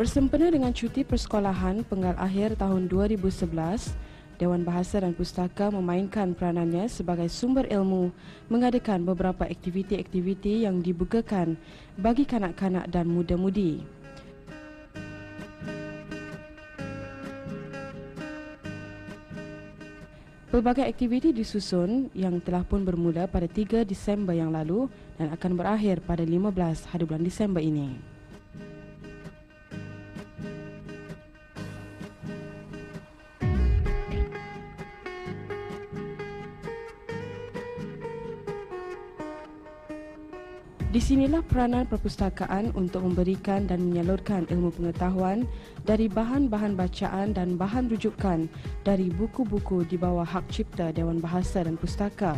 Bersempena dengan cuti persekolahan penggal akhir tahun 2011, Dewan Bahasa dan Pustaka memainkan peranannya sebagai sumber ilmu mengadakan beberapa aktiviti-aktiviti yang dibukakan bagi kanak-kanak dan muda-mudi. Pelbagai aktiviti disusun yang telah pun bermula pada 3 Disember yang lalu dan akan berakhir pada 15 hari bulan Disember ini. Di sinilah peranan perpustakaan untuk memberikan dan menyalurkan ilmu pengetahuan dari bahan-bahan bacaan dan bahan rujukan dari buku-buku di bawah hak cipta Dewan Bahasa dan Pustaka.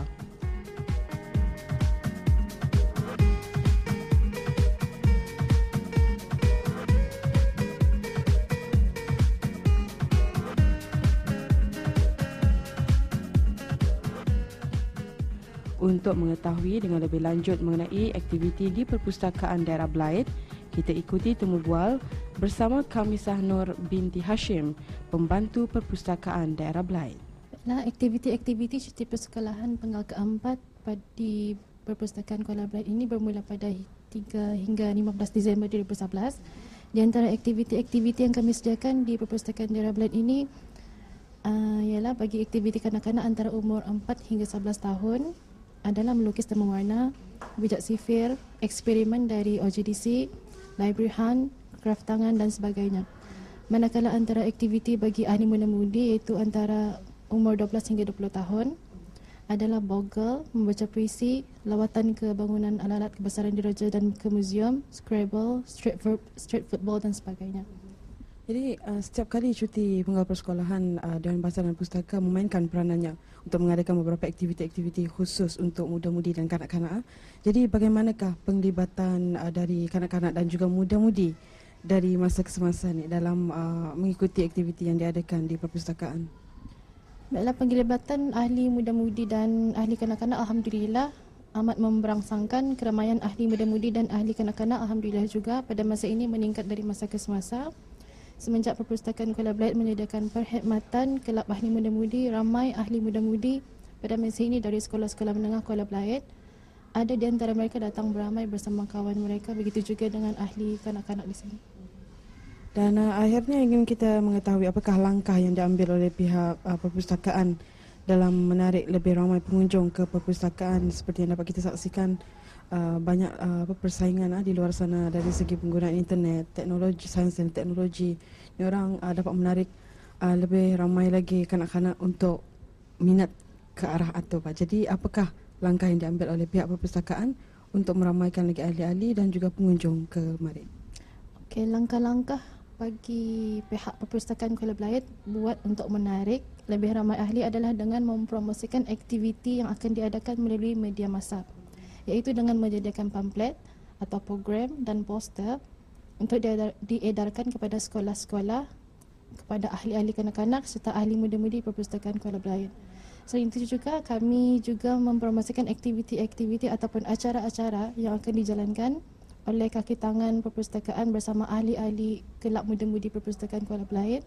Untuk mengetahui dengan lebih lanjut mengenai aktiviti di Perpustakaan Daerah Blythe, kita ikuti temu bual bersama Kamisah Nur binti Hashim, pembantu Perpustakaan Daerah Blythe. Nah, aktiviti-aktiviti cuti persekolahan penggal keempat di Perpustakaan Kuala Blythe ini bermula pada 3 hingga 15 Disember 2011. Di antara aktiviti-aktiviti yang kami sediakan di Perpustakaan Daerah Blythe ini uh, ialah bagi aktiviti kanak-kanak antara umur 4 hingga 11 tahun adalah melukis dan mewarna, bijak sifir, eksperimen dari OJDC, library hunt, kraft tangan dan sebagainya. Manakala antara aktiviti bagi ahli muda-mudi iaitu antara umur 12 hingga 20 tahun adalah bogle, membaca puisi, lawatan ke bangunan alat-alat kebesaran diraja dan ke muzium, scrabble, street, street football dan sebagainya. Jadi uh, setiap kali cuti penggal persekolahan uh, Dewan Bahasa dan Pustaka memainkan peranannya untuk mengadakan beberapa aktiviti-aktiviti khusus untuk muda-mudi dan kanak-kanak. Jadi bagaimanakah penglibatan uh, dari kanak-kanak dan juga muda-mudi dari masa ke semasa ni dalam uh, mengikuti aktiviti yang diadakan di perpustakaan? Baiklah penglibatan ahli muda-mudi dan ahli kanak-kanak alhamdulillah amat memberangsangkan keramaian ahli muda-mudi dan ahli kanak-kanak alhamdulillah juga pada masa ini meningkat dari masa ke semasa semenjak perpustakaan Kuala Blythe menyediakan perkhidmatan kelab ahli muda-mudi ramai ahli muda-mudi pada masa ini dari sekolah-sekolah menengah Kuala Blythe ada di antara mereka datang beramai bersama kawan mereka begitu juga dengan ahli kanak-kanak di sini. Dan uh, akhirnya ingin kita mengetahui apakah langkah yang diambil oleh pihak uh, perpustakaan dalam menarik lebih ramai pengunjung ke perpustakaan seperti yang dapat kita saksikan uh, banyak uh, persaingan uh, di luar sana dari segi penggunaan internet, teknologi, sains dan teknologi. Ini orang uh, dapat menarik uh, lebih ramai lagi kanak-kanak untuk minat ke arah atau Pak. Jadi apakah langkah yang diambil oleh pihak perpustakaan untuk meramaikan lagi ahli-ahli dan juga pengunjung ke mari? Okey, langkah-langkah bagi pihak perpustakaan Kuala Blythe buat untuk menarik lebih ramai ahli adalah dengan mempromosikan aktiviti yang akan diadakan melalui media masa iaitu dengan menyediakan pamflet atau program dan poster untuk diedarkan kepada sekolah-sekolah kepada ahli-ahli kanak-kanak serta ahli muda-mudi perpustakaan Kuala Belayan. Selain itu juga kami juga mempromosikan aktiviti-aktiviti ataupun acara-acara yang akan dijalankan oleh kaki tangan perpustakaan bersama ahli-ahli kelab muda-mudi perpustakaan Kuala Belayan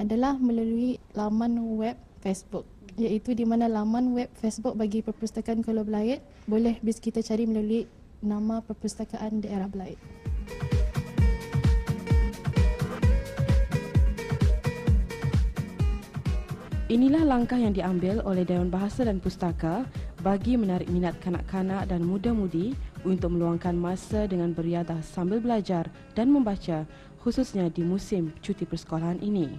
adalah melalui laman web Facebook iaitu di mana laman web Facebook bagi Perpustakaan Kuala Belaid boleh bis kita cari melalui nama Perpustakaan Daerah Belaid. Inilah langkah yang diambil oleh Dewan Bahasa dan Pustaka bagi menarik minat kanak-kanak dan muda-mudi untuk meluangkan masa dengan beriadah sambil belajar dan membaca khususnya di musim cuti persekolahan ini.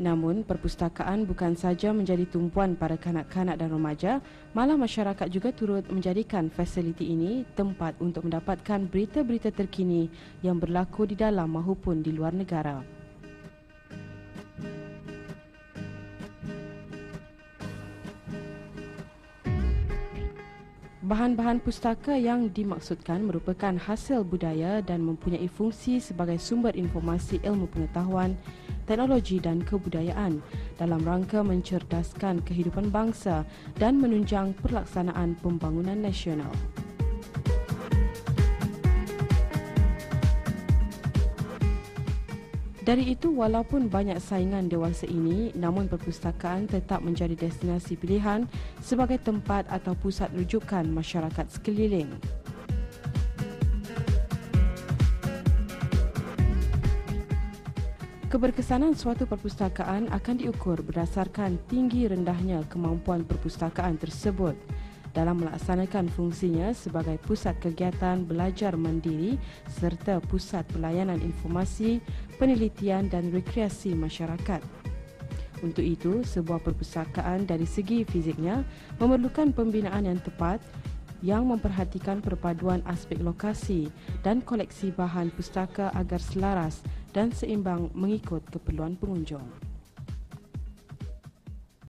Namun, perpustakaan bukan saja menjadi tumpuan para kanak-kanak dan remaja, malah masyarakat juga turut menjadikan fasiliti ini tempat untuk mendapatkan berita-berita terkini yang berlaku di dalam maupun di luar negara. Bahan-bahan pustaka yang dimaksudkan merupakan hasil budaya dan mempunyai fungsi sebagai sumber informasi ilmu pengetahuan, teknologi dan kebudayaan dalam rangka mencerdaskan kehidupan bangsa dan menunjang pelaksanaan pembangunan nasional. Dari itu, walaupun banyak saingan dewasa ini, namun perpustakaan tetap menjadi destinasi pilihan sebagai tempat atau pusat rujukan masyarakat sekeliling. Keberkesanan suatu perpustakaan akan diukur berdasarkan tinggi rendahnya kemampuan perpustakaan tersebut dalam melaksanakan fungsinya sebagai pusat kegiatan belajar mandiri serta pusat pelayanan informasi, penelitian dan rekreasi masyarakat. Untuk itu, sebuah perpustakaan dari segi fiziknya memerlukan pembinaan yang tepat yang memperhatikan perpaduan aspek lokasi dan koleksi bahan pustaka agar selaras dan seimbang mengikut keperluan pengunjung.